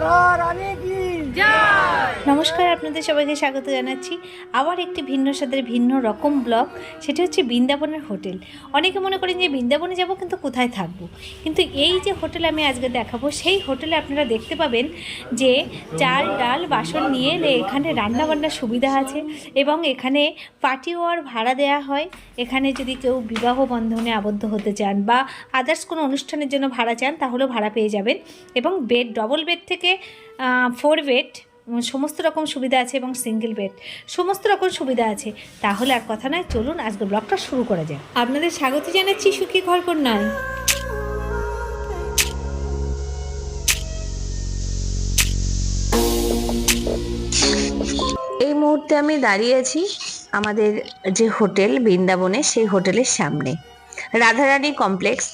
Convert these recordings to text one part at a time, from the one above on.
Bye. নমস্কার, আপনাদের সবাইকে স্বাগত জানাচ্ছি আবার একটি ভিন্ন স্বাদের, ভিন্ন রকম ব্লগ। সেটি হচ্ছে বৃন্দাবনের হোটেল। অনেকে মনে করেন যে বৃন্দাবনে যাব কিন্তু কোথায় থাকব? কিন্তু এই যে হোটেল আমি আজকে দেখাবো, সেই হোটেলে আপনারা দেখতে পাবেন যে চাল, ডাল, বাসন নিয়ে এলে এখানে রান্নাবান্নার সুবিধা আছে এবং এখানে পার্টি ওয়ার ভাড়া দেওয়া হয়। এখানে যদি কেউ বিবাহ বন্ধনে আবদ্ধ হতে চান বা আদার্স কোনো অনুষ্ঠানের জন্য ভাড়া চান, তাহলেও ভাড়া পেয়ে যাবেন। এবং বেড ডবল বেড থেকে ফোর বেড সমস্ত রকম সুবিধা আছে এবং সিঙ্গেল বেড সমস্ত রকম সুবিধা আছে। তাহলে আর কথা নয় চলুন আজকে ব্লগটা শুরু করা যাক। আপনাদের স্বাগত জানাচ্ছি সুখী ঘর নয় এই মুহূর্তে আমি দাঁড়িয়ে আছি আমাদের যে হোটেল বৃন্দাবনে, সেই হোটেলের সামনে। রাধারানী কমপ্লেক্স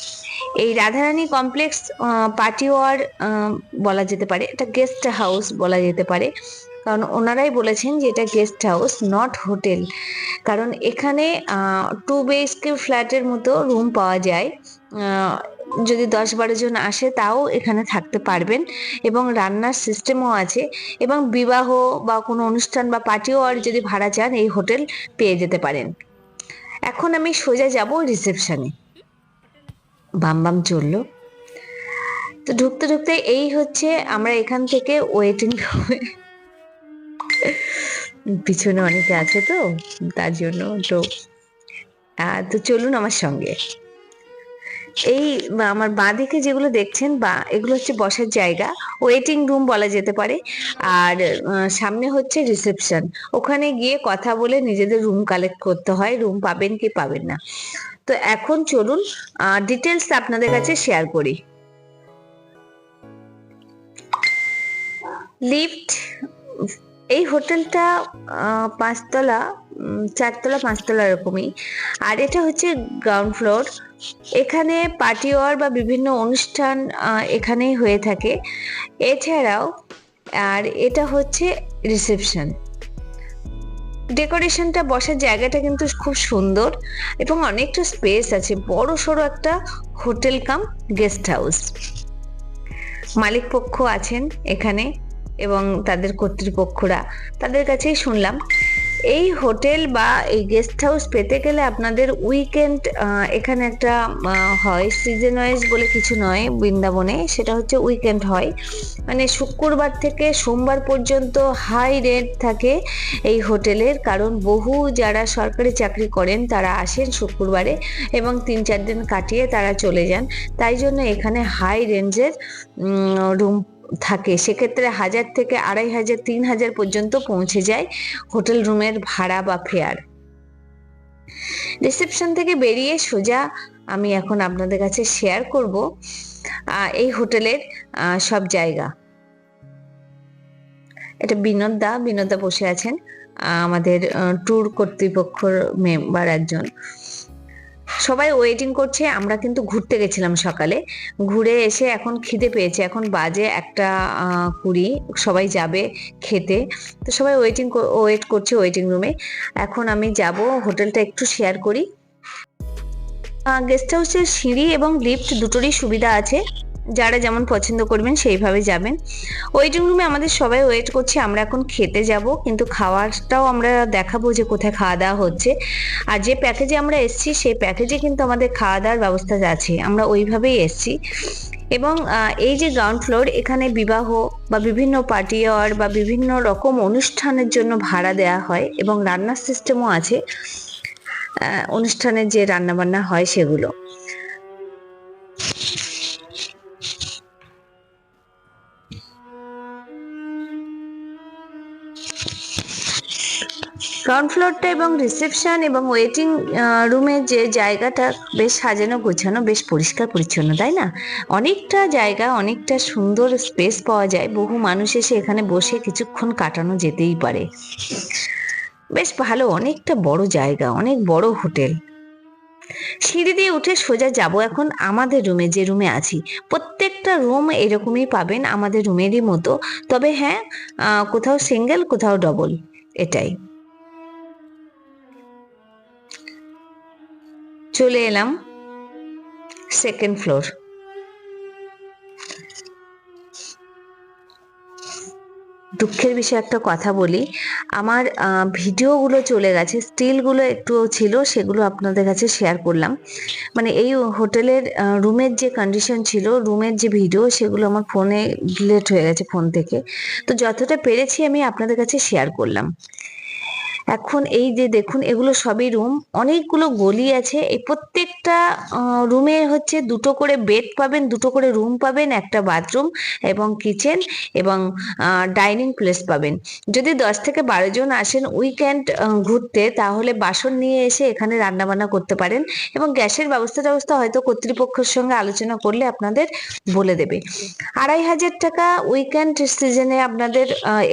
এই রাধারানী কমপ্লেক্স পার্টি ওয়ার বলা যেতে পারে, এটা গেস্ট হাউস বলা যেতে পারে। কারণ ওনারাই বলেছেন যে এটা গেস্ট হাউস নট হোটেল কারণ এখানে টু বিএইচকে ফ্ল্যাটের মতো রুম পাওয়া যায়। যদি দশ বারো জন আসে, তাও এখানে থাকতে পারবেন। এবং রান্নার সিস্টেমও আছে। এবং বিবাহ বা কোনো অনুষ্ঠান বা পার্টিও আর যদি ভাড়া চান, এই হোটেল পেয়ে যেতে পারেন। এখন আমি সোজা যাব রিসেপশনে বাম বাম চলল। তো ঢুকতে ঢুকতে এই হচ্ছে আমরা এখান থেকে ওয়েটিং পিছনে অনেকে আছে তো, তার জন্য তো তো চলুন আমার সঙ্গে। এই আমার বাঁ দিকে যেগুলো দেখছেন বা, এগুলো হচ্ছে বসার জায়গা ওয়েটিং রুম বলা যেতে পারে। আর সামনে হচ্ছে রিসেপশন ওখানে গিয়ে কথা বলে নিজেদের রুম কালেক্ট করতে হয় রুম পাবেন কি পাবেন না। তো এখন চলুন ডিটেলস আপনাদের কাছে শেয়ার করি। লিফট এই হোটেলটা পাঁচতলা চারতলা, পাঁচতলা এরকমই। আর এটা হচ্ছে গ্রাউন্ড ফ্লোর এখানে পার্টি ওয়ার বা বিভিন্ন অনুষ্ঠান এখানেই হয়ে থাকে। এছাড়াও, আর এটা হচ্ছে রিসেপশন ডেকোরেশনটা বসার জায়গাটা কিন্তু খুব সুন্দর এবং অনেকটা স্পেস আছে। বড় সড়ো একটা হোটেল কাম গেস্ট হাউস। মালিক পক্ষ আছেন এখানে এবং তাদের কর্তৃপক্ষরা। তাদের কাছেই শুনলাম। এই হোটেল বা এই গেস্ট হাউস পেতে গেলে আপনাদের উইকেন্ড এখানে একটা হয় সিজন ওয়াইজ বলে কিছু নয় বৃন্দাবনে, সেটা হচ্ছে উইকেন্ড হয়। মানে শুক্রবার থেকে সোমবার পর্যন্ত হাই রেট থাকে এই হোটেলের কারণ বহু যারা সরকারি চাকরি করেন তারা আসেন শুক্রবারে এবং তিন চার দিন কাটিয়ে তারা চলে যান। তাই জন্য এখানে হাই রেঞ্জের রুম থাকে, সেক্ষেত্রে হাজার থেকে আড়াই হাজার, তিন হাজার পর্যন্ত পৌঁছে যায় হোটেল রুমের ভাড়া বা ফেয়ার। রিসেপশন থেকে বেরিয়ে সোজা আমি এখন আপনাদের কাছে শেয়ার করব এই হোটেলের সব জায়গা। এটা বিনোদ দা বিনোদ দা বসে আছেন আমাদের ট্যুর কর্তৃপক্ষর মেম্বার একজন। সবাই ওয়েটিং করছে, আমরা কিন্তু ঘুরতে গেছিলাম সকালে। ঘুরে এসে এখন খিদে পেয়েছে, এখন বাজে একটা কুড়ি, সবাই যাবে খেতে। তো সবাই ওয়েটিং ওয়েট করছে ওয়েটিং রুমে এখন আমি যাব, হোটেলটা একটু শেয়ার করি। গেস্ট হাউসের সিঁড়ি এবং লিফট দুটোরই সুবিধা আছে। যারা যেমন পছন্দ করবেন, সেইভাবে যাবেন। ওয়েটিং রুমে আমাদের সবাই ওয়েট করছে, আমরা এখন খেতে যাব, কিন্তু খাওয়ারটাও আমরা দেখাবো যে কোথায় খাওয়া দাওয়া হচ্ছে। আর যে প্যাকেজে আমরা এসেছি, সেই প্যাকেজে কিন্তু আমাদের খাওয়া দাওয়ার ব্যবস্থা আছে। আমরা ওইভাবেই এসেছি। এবং এই যে গ্রাউন্ড ফ্লোর এখানে বিবাহ বা বিভিন্ন পার্টি আর বা বিভিন্ন রকম অনুষ্ঠানের জন্য ভাড়া দেওয়া হয় এবং রান্নার সিস্টেমও আছে। অনুষ্ঠানের যে রান্নাবান্না হয় সেগুলো। গ্রাউন্ড ফ্লোরটা এবং রিসেপশন এবং ওয়েটিং রুমের যে জায়গাটা বেশ সাজানো, গোছানো, বেশ পরিষ্কার পরিচ্ছন্ন, তাই না? অনেকটা জায়গা, অনেকটা সুন্দর স্পেস পাওয়া যায়। বহু মানুষ এসে এখানে বসে কিছুক্ষণ কাটানো যেতেই পারে। বেশ ভালো, অনেকটা বড় জায়গা, অনেক বড় হোটেল। সিঁড়ি দিয়ে উঠে সোজা যাব এখন আমাদের রুমে যে রুমে আছি। প্রত্যেকটা রুম এরকমই পাবেন আমাদের রুমেরই মতো। তবে হ্যাঁ কোথাও সিঙ্গেল কোথাও ডবল এটাই। চলে এলাম সেকেন্ড ফ্লোর দুঃখের বিষয়ে একটা কথা বলি। আমার ভিডিওগুলো চলে গেছে স্টিলগুলো একটু ছিল, সেগুলো আপনাদের কাছে শেয়ার করলাম। মানে এই হোটেলের রুমের যে কন্ডিশন ছিল, রুমের যে ভিডিও, সেগুলো আমার ফোনে ডিলেট হয়ে গেছে ফোন থেকে। তো যতটা পেরেছি আমি আপনাদের কাছে শেয়ার করলাম। এখন এই যে দেখুন, এগুলো সবই রুম অনেকগুলো গলি আছে। এই প্রত্যেকটা রুমে হচ্ছে দুটো করে বেড পাবেন, দুটো করে রুম পাবেন, একটা বাথরুম এবং কিচেন এবং ডাইনিং প্লেস পাবেন। যদি দশ থেকে বারো জন আসেন উইকেন্ড ঘুরতে, তাহলে বাসন নিয়ে এসে এখানে রান্না বান্না করতে পারেন এবং গ্যাসের ব্যবস্থা ব্যবস্থা হয়তো কর্তৃপক্ষের সঙ্গে আলোচনা করলে আপনাদের বলে দেবে। আড়াই হাজার টাকা উইকেন্ড সিজনে আপনাদের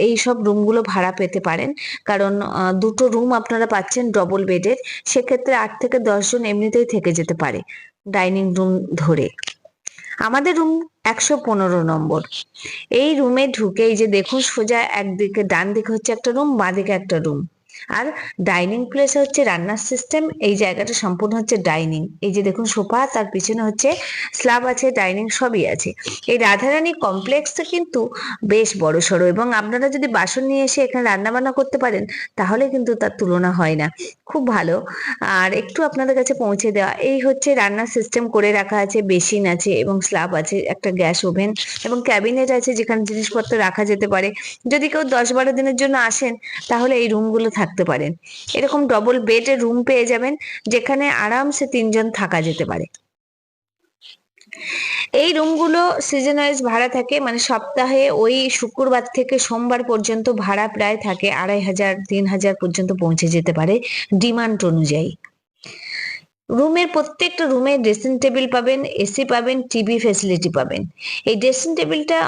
এই সব রুমগুলো ভাড়া পেতে পারেন। কারণ দুটো রুম আপনারা পাচ্ছেন ডবল বেডের সেক্ষেত্রে আট থেকে দশ জন এমনিতেই থেকে যেতে পারে ডাইনিং রুম ধরে। আমাদের রুম একশো পনেরো নম্বর। এই রুমে ঢুকে এই যে দেখুন সোজা একদিকে ডান দিকে হচ্ছে একটা রুম বাঁ দিকে একটা রুম আর ডাইনিং প্লেসে হচ্ছে রান্নার সিস্টেম এই জায়গাটা সম্পূর্ণ হচ্ছে ডাইনিং এই যে দেখুন সোফা, তার পিছনে হচ্ছে স্ল্যাব আছে ডাইনিং সবই আছে। এই রাধারানী কমপ্লেক্সটা কিন্তু বেশ বড় সড়ো এবং আপনারা যদি বাসন নিয়ে এসে এখানে রান্না বান্না করতে পারেন, তাহলে কিন্তু তার তুলনা হয় না। খুব ভালো। আর একটু আপনাদের কাছে পৌঁছে দেওয়া, এই হচ্ছে রান্নার সিস্টেম করে রাখা আছে, বেসিন আছে এবং স্ল্যাব আছে, একটা গ্যাস ওভেন এবং ক্যাবিনেট আছে যেখানে জিনিসপত্র রাখা যেতে পারে। যদি কেউ দশ বারো দিনের জন্য আসেন, তাহলে এই রুমগুলো থাকতে পারেন। এরকম ডবল বেডের রুম পেয়ে যাবেন, যেখানে আরামসে তিনজন থাকা যেতে পারে। এই রুমগুলো সিজন ওয়াইজ ভাড়া থাকে মানে সপ্তাহে ওই শুক্রবার থেকে সোমবার পর্যন্ত ভাড়া প্রায় থাকে আড়াই হাজার, তিন হাজার পর্যন্ত পৌঁছে যেতে পারে ডিমান্ড অনুযায়ী। রুমের প্রত্যেকটা রুমে ড্রেসিং টেবিল পাবেন এসি পাবেন টিভি ফেসিলিটি পাবেন। এই ড্রেসিং টেবিলটা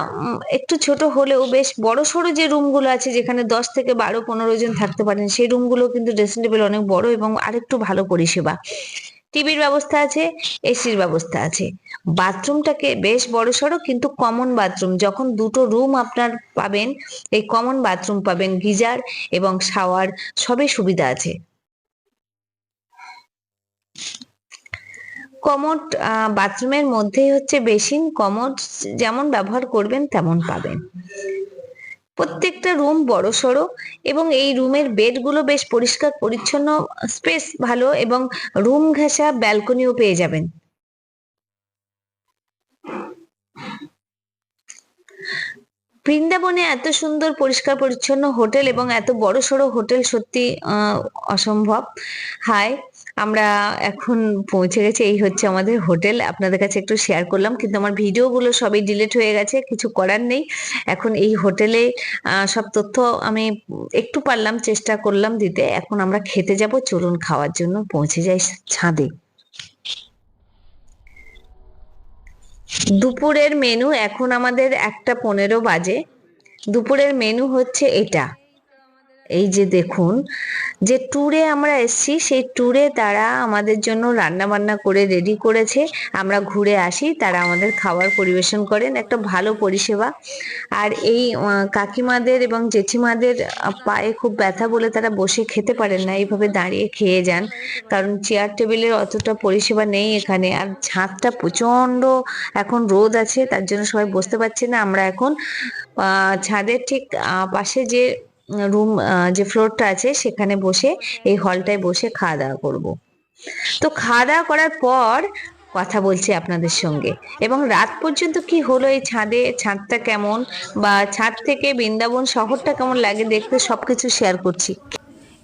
একটু ছোট হলেও বেশ বড় সড়ো যে রুমগুলো আছে, যেখানে দশ থেকে বারো, পনেরো জন থাকতে পারেন, সেই রুমগুলো কিন্তু ড্রেসিং টেবিল অনেক বড় এবং আরেকটু ভালো পরিষেবা। টিভির ব্যবস্থা আছে এসির ব্যবস্থা আছে। বাথরুমটাকে বেশ বড় সড়ো কিন্তু কমন বাথরুম যখন দুটো রুম আপনার পাবেন, এই কমন বাথরুম পাবেন, গিজার এবং শাওয়ার সবই সুবিধা আছে। কমোড বাথরুমের মধ্যেই হচ্ছে বেসিন, কমোড যেমন ব্যবহার করবেন তেমন পাবেন। প্রত্যেকটা রুম বড় সড়ো এবং এই রুমের বেডগুলো বেশ পরিষ্কার, পরিচ্ছন্ন, স্পেস ভালো এবং রুম ঘেঁষা ব্যালকনিও পেয়ে যাবেন। বৃন্দাবনে এত সুন্দর, পরিষ্কার, পরিচ্ছন্ন হোটেল এবং এত বড় সড়ো হোটেল সত্যি অসম্ভব। হাই আমরা এখন পৌঁছে গেছি, এই হচ্ছে আমাদের হোটেল। আপনাদের কাছে একটু শেয়ার করলাম, কিন্তু আমার ভিডিওগুলো সবই ডিলিট হয়ে গেছে, কিছু করার নেই। এখন এই হোটেলে সব তথ্য আমি একটু পারলাম, চেষ্টা করলাম দিতে। এখন আমরা খেতে যাব, চলুন খাওয়ার জন্য পৌঁছে যাই ছাদে। দুপুরের মেনু এখন আমাদের একটা পনেরো বাজে। দুপুরের মেনু হচ্ছে এটা। এই যে দেখুন, যে ট্যুরে আমরা এসেছি, সেই ট্যুরে তারা আমাদের জন্য রান্না বান্না করে রেডি করেছে। আমরা ঘুরে আসি, তারা আমাদের খাবার পরিবেশন করেন, একটা ভালো পরিষেবা। আর এই কাকিমাদের এবং জেঠিমাদের পায়ে খুব ব্যথা বলে তারা বসে খেতে পারেন না, এইভাবে দাঁড়িয়ে খেয়ে যান। কারণ চেয়ার টেবিলের অতটা পরিষেবা নেই এখানে, আর ছাদটা প্রচণ্ড এখন রোদ আছে, তার জন্য সবাই বসতে পারছে না। আমরা এখন ছাদের ঠিক পাশে যে রুম যে ফ্লোরটা আছে সেখানে বসে এই হলটায় বসে খাওয়া দাওয়া করব। তো খাওয়া দাওয়া করার পর কথা বলছি আপনাদের সঙ্গে। এবং রাত পর্যন্ত কি হলো এই ছাদে? ছাদটা কেমন? বা ছাদ থেকে বৃন্দাবন শহরটা কেমন লাগে দেখতে? সবকিছু শেয়ার করছি।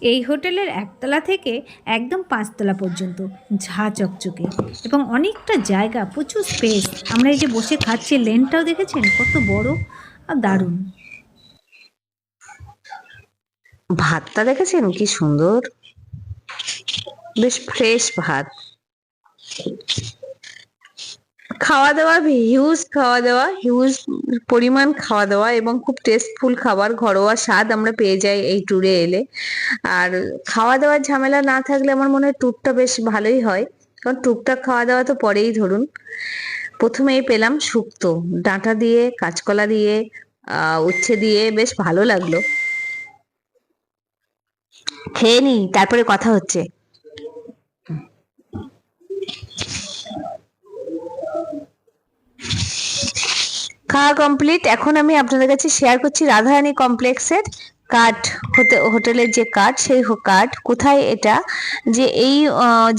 এই হোটেলের একতলা থেকে একদম পাঁচতলা পর্যন্ত, ঝা চকচকে। এবং অনেকটা জায়গা, প্রচুর স্পেস আমরা এই যে বসে খাচ্ছি লেনটাও দেখেছেন? কত বড় আর দারুণ। ভাতটা দেখেছেন? কি সুন্দর। বেশ ফ্রেশ ভাত। খাওয়া দাওয়া হিউজ খাওয়া দাওয়া হিউজ পরিমাণ খাওয়া দাওয়া এবং খুব টেস্টফুল খাবার, ঘরোয়া স্বাদ আমরা পেয়ে যাই এই ট্যুরে এলে। আর খাওয়া দাওয়ার ঝামেলা না থাকলে আমার মনে হয় ট্যুরটা বেশ ভালোই হয়। কারণ টুকটাক খাওয়া দাওয়া তো পরেই ধরুন। প্রথমেই পেলাম শুক্তো, ডাঁটা দিয়ে, কাঁচকলা দিয়ে উচ্ছে দিয়ে বেশ ভালো লাগল। খেয়ে নি, তারপরে কথা হচ্ছে। খাওয়া কমপ্লিট এখন আমি আপনাদের কাছে শেয়ার করছি রাধারানী কমপ্লেক্সের কার্ড হোটেলের যে কার্ড সেই কার্ড কোথায় এটা? যে এই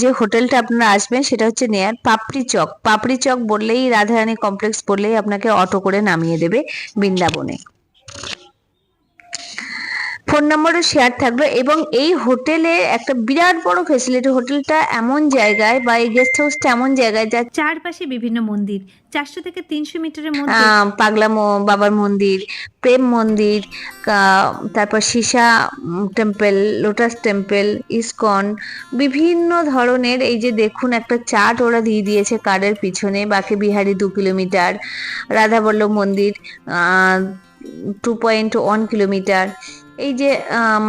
যে হোটেলটা আপনারা আসবেন, সেটা হচ্ছে নেয়ার পাপড়ি চক। পাপড়ি চক বললেই রাধারানী কমপ্লেক্স বললেই আপনাকে অটো করে নামিয়ে দেবে বৃন্দাবনে। ফোন নম্বরও শেয়ার থাকবে এবং এই হোটেলে একটা বিরাট বড় ফেসিলিটি হোটেলটা এমন জায়গায় বা এই গেস্ট হাউসটা এমন জায়গায় যা চারপাশে বিভিন্ন মন্দির চারশো থেকে তিনশো মিটারের মধ্যে পাগলা বাবার মন্দির প্রেম মন্দির তারপর সীসা টেম্পল লোটাস টেম্পল ইসকন বিভিন্ন ধরনের এই যে দেখুন একটা চার্ট ওরা দিয়ে দিয়েছে কার্ডের পিছনে বাকি বিহারি দু কিলোমিটার রাধাবল্লভ মন্দির টু পয়েন্ট ওয়ান কিলোমিটার এই যে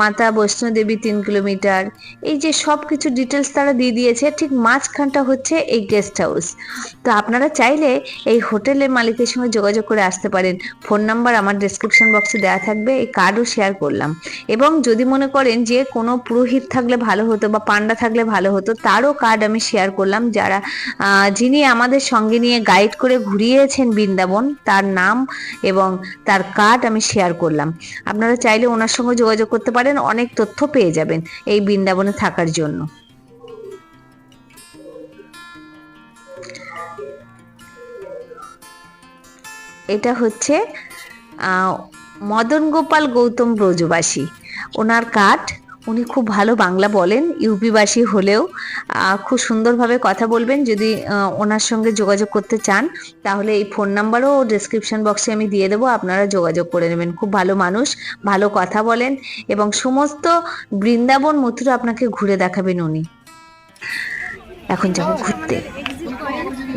মাতা বৈষ্ণোদেবী তিন কিলোমিটার, এই যে সব কিছু ডিটেলস তারা দিয়ে দিয়েছে, ঠিক মাঝখানটা হচ্ছে এই গেস্ট হাউস তো আপনারা চাইলে এই হোটেলের মালিকের সঙ্গে যোগাযোগ করে আসতে পারেন। ফোন নাম্বার আমার ডেসক্রিপশন বক্সে দেওয়া থাকবে, এই কার্ডও শেয়ার করলাম। এবং যদি মনে করেন যে কোনো পুরোহিত থাকলে ভালো হতো বা পান্ডা থাকলে ভালো হতো, তারও কার্ড আমি শেয়ার করলাম। যারা যিনি আমাদের সঙ্গে নিয়ে গাইড করে ঘুরিয়েছেন বৃন্দাবন, তার নাম এবং তার কার্ড আমি শেয়ার করলাম। আপনারা চাইলে ওনার সঙ্গে যোগাযোগ করতে পারেন, অনেক তথ্য পেয়ে যাবেন এই বৃন্দাবনে থাকার জন্য। এটা হচ্ছে মদন গোপাল গৌতম ব্রজবাসী। ওনার কাঠ উনি খুব ভালো বাংলা বলেন, ইউপিবাসী হলেও খুব সুন্দরভাবে কথা বলবেন। যদি ওনার সঙ্গে যোগাযোগ করতে চান, তাহলে এই ফোন নাম্বারও ডেসক্রিপশন বক্সে আমি দিয়ে দেবো, আপনারা যোগাযোগ করে নেবেন। খুব ভালো মানুষ, ভালো কথা বলেন এবং সমস্ত বৃন্দাবন মথুরা আপনাকে ঘুরে দেখাবেন উনি। এখন যাব ঘুরতে।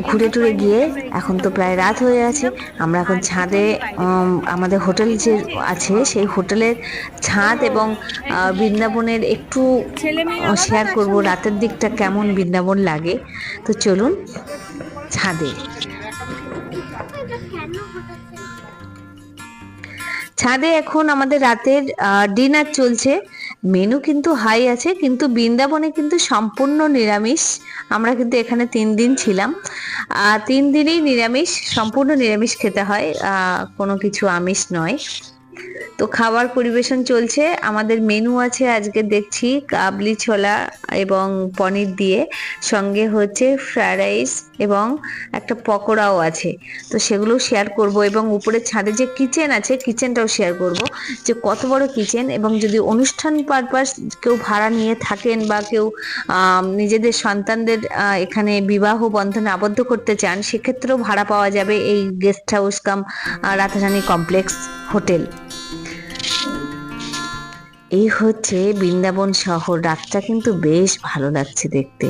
ঘুরে টুরে গিয়ে এখন তো প্রায় রাত হয়ে আছে। আমরা এখন ছাদে আমাদের হোটেল যে আছে, সেই হোটেলের ছাদ এবং বৃন্দাবনের একটু শেয়ার করব রাতের দিকটা কেমন বৃন্দাবন লাগে। তো চলুন ছাদে। ছাদে এখন আমাদের রাতের ডিনার চলছে। মেনু কিন্তু হাই আছে, কিন্তু বৃন্দাবনে কিন্তু সম্পূর্ণ নিরামিষ। আমরা কিন্তু এখানে তিন দিন ছিলাম। তিন দিনেই নিরামিষ, সম্পূর্ণ নিরামিষ খেতে হয়। কোনো কিছু আমিষ নয়। তো খাবার পরিবেশন চলছে। আমাদের মেনু আছে আজকে দেখছি কাবলি ছোলা এবং পনির দিয়ে। সঙ্গে হচ্ছে ফ্রায়েড রাইস এবং একটা পকোড়াও আছে। তো সেগুলো শেয়ার করব এবং উপরে ছাদে যে কিচেন আছে কিচেনটাও শেয়ার করব। যে কত বড় কিচেন এবং যদি অনুষ্ঠান পারপাস কেউ ভাড়া নিয়ে থাকেন বা কেউ নিজেদের সন্তানদের এখানে বিবাহ বন্ধনে আবদ্ধ করতে চান, সেক্ষেত্রেও ভাড়া পাওয়া যাবে। এই guest house cum Radharani complex hotel. এই হচ্ছে বৃন্দাবন শহর। রাতটা কিন্তু বেশ ভালো লাগছে দেখতে।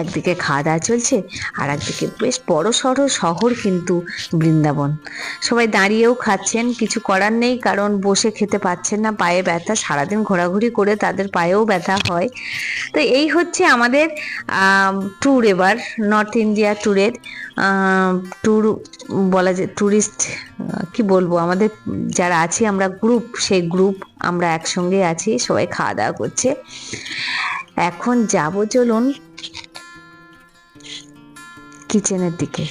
একদিকে খাওয়া দাওয়া চলছে আর একদিকে বেশ বড় সড়ো শহর কিন্তু বৃন্দাবন। সবাই দাঁড়িয়েও খাচ্ছেন, কিছু করার নেই কারণ বসে খেতে পাচ্ছেন না, পায়ে ব্যথা, সারাদিন ঘোরাঘুরি করে তাদের পায়েও ব্যথা হয়। তো এই হচ্ছে আমাদের ট্যুর এবার নর্থ ইন্ডিয়া ট্যুরের ট্যুর বলা যায় ট্যুরিস্ট কি বলব, আমাদের যারা আছি আমরা গ্রুপ সেই গ্রুপ আমরা একসঙ্গে আছি, সবাই খাওয়া দাওয়া করছে। এখন যাব চলুন কিচেনের দিকে।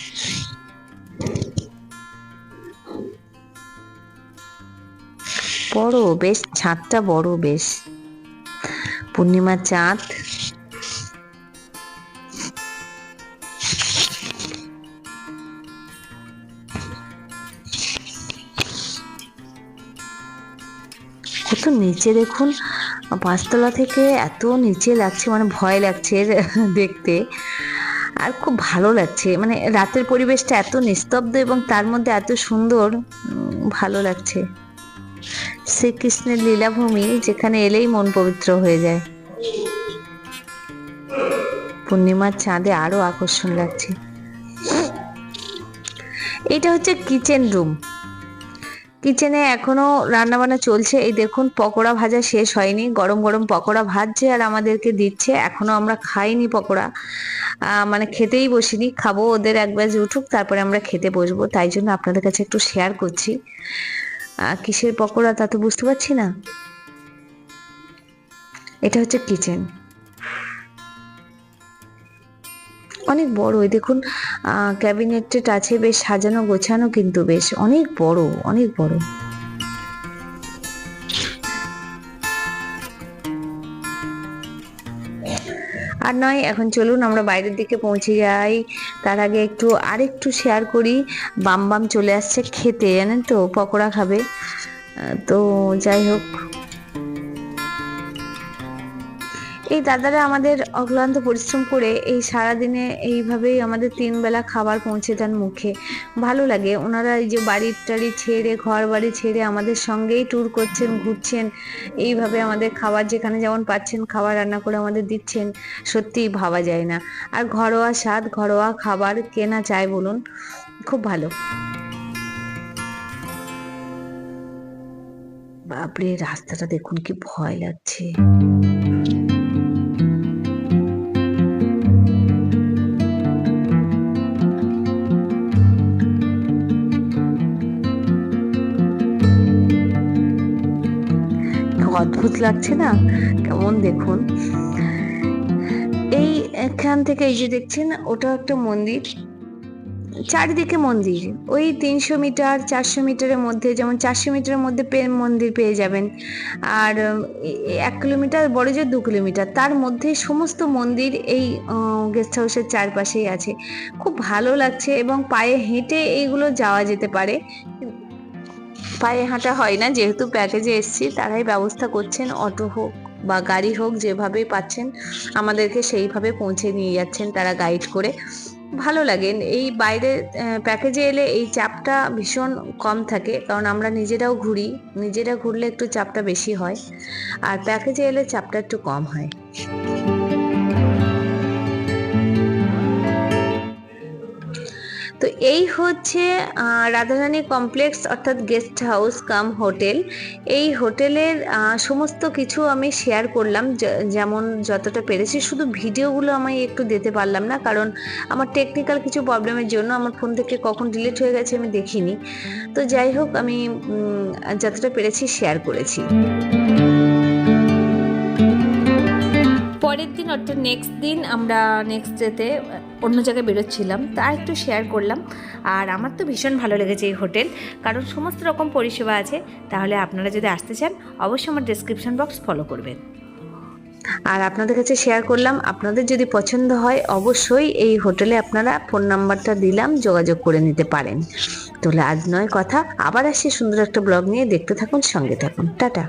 বড় বেশ, ছাদটা বড় বেশ। পূর্ণিমার চাঁদ। কত নিচে দেখুন, পাঁচতলা থেকে এত নিচে লাগছে মানে ভয় লাগছে দেখতে। আর খুব ভালো লাগছে। মানে রাতের পরিবেশটা এত নিস্তব্ধ এবং তার মধ্যে এত সুন্দর ভালো লাগছে। শ্রীকৃষ্ণের লীলাভূমি যেখানে এলেই মন পবিত্র হয়ে যায়। পূর্ণিমার চাঁদে আরও আকর্ষণ লাগছে। এটা হচ্ছে কিচেন রুম কিচেনে এখনও রান্না বান্না চলছে। এই দেখুন, পকোড়া ভাজা শেষ হয়নি। গরম গরম পকোড়া ভাজছে আর আমাদেরকে দিচ্ছে। এখনও আমরা খাইনি পকোড়া। মানে খেতেই বসিনি। খাব ওদের এক ব্যাচ উঠুক, তারপরে আমরা খেতে বসবো। তাই জন্য আপনাদের কাছে একটু শেয়ার করছি। কিসের পকোড়া তা তো বুঝতে পারছি না। এটা হচ্ছে কিচেন। অনেক বড়। এই দেখুন ক্যাবিনেটেড আছে বেশ সাজানো, গোছানো কিন্তু বেশ অনেক বড় অনেক বড়। আর নয়, এখন চলুন আমরা বাইরের দিকে পৌঁছে যাই। তার আগে একটু আরেকটু শেয়ার করি। বাম বাম চলে আসছে খেতে, জানেন তো? পকোড়া খাবে। তো যাই হোক। এই দাদারা আমাদের অক্লান্ত পরিশ্রম করে এই সারাদিনে এইভাবেই আমাদের তিন বেলা খাবার পৌঁছে দেন মুখে। ভালো লাগে। ওনারা এই যে বাড়ির টাড়ি ছেড়ে ঘর বাড়ি ছেড়ে আমাদের সঙ্গেই ট্যুর করছেন, ঘুরছেন, এইভাবে আমাদের খাবার যেখানে যেমন পাচ্ছেন, খাবার রান্না করে আমাদের দিচ্ছেন, সত্যিই ভাবা যায় না। আর ঘরোয়া স্বাদ, ঘরোয়া খাবার কেনা চায় বলুন? খুব ভালো। বাপরে, রাস্তাটা দেখুন কি ভয় লাগছে। অদ্ভুত লাগছে না? কেমন দেখুন। এই এখান থেকে এই যে দেখছেন ওটা একটা মন্দির। চারিদিকে মন্দির। ওই তিনশো মিটার, চারশো মিটারের মধ্যে, যেমন চারশো মিটারের মধ্যে প্রেম মন্দির পেয়ে যাবেন। আর এক কিলোমিটার, বড় যে দু কিলোমিটার, তার মধ্যে সমস্ত মন্দির এই গেস্ট হাউসের চারপাশেই আছে। খুব ভালো লাগছে এবং পায়ে হেঁটে এইগুলো যাওয়া যেতে পারে। পায়ে হাঁটা হয় না। যেহেতু প্যাকেজে এসছি, তারাই ব্যবস্থা করছেন। অটো হোক বা গাড়ি হোক যেভাবে পাচ্ছেন, আমাদেরকে সেইভাবে পৌঁছে নিয়ে যাচ্ছেন তারা গাইড করে। ভালো লাগে। এই বাইরে প্যাকেজে এলে এই চাপটা ভীষণ কম থাকে। কারণ আমরা নিজেরাও ঘুরি। নিজেরা ঘুরলে একটু চাপটা বেশি হয়। আর প্যাকেজে এলে চাপটা একটু কম হয়। এই হচ্ছে রাধারানী কমপ্লেক্স অর্থাৎ গেস্ট হাউস কাম হোটেল। এই হোটেলের সমস্ত কিছু আমি শেয়ার করলাম যেমন যতটা পেরেছি। শুধু ভিডিওগুলো আমি একটু দিতে পারলাম না, কারণ আমার টেকনিক্যাল কিছু প্রবলেমের জন্য আমার ফোন থেকে কখন ডিলিট হয়ে গেছে আমি দেখিনি। তো যাই হোক, আমি যতটা পেরেছি শেয়ার করেছি। পরের দিন অর্থাৎ নেক্সট দিন আমরা নেক্সট ডেতে অন্য জায়গায় বেরোচ্ছিলাম, তা একটু শেয়ার করলাম। আর আমার তো ভীষণ ভালো লেগেছে এই হোটেল, কারণ সমস্ত রকম পরিষেবা আছে। তাহলে আপনারা যদি আসতে চান, অবশ্যই আমার ডেসক্রিপশন বক্স ফলো করবেন। আর আপনাদের কাছে শেয়ার করলাম, আপনাদের যদি পছন্দ হয়, অবশ্যই এই হোটেলে আপনারা ফোন নাম্বারটা দিলাম, যোগাযোগ করে নিতে পারেন। তাহলে আজ নয় কথা, আবার আসছি সুন্দর একটা ব্লগ নিয়ে। দেখতে থাকুন, সঙ্গে থাকুন। টাটা।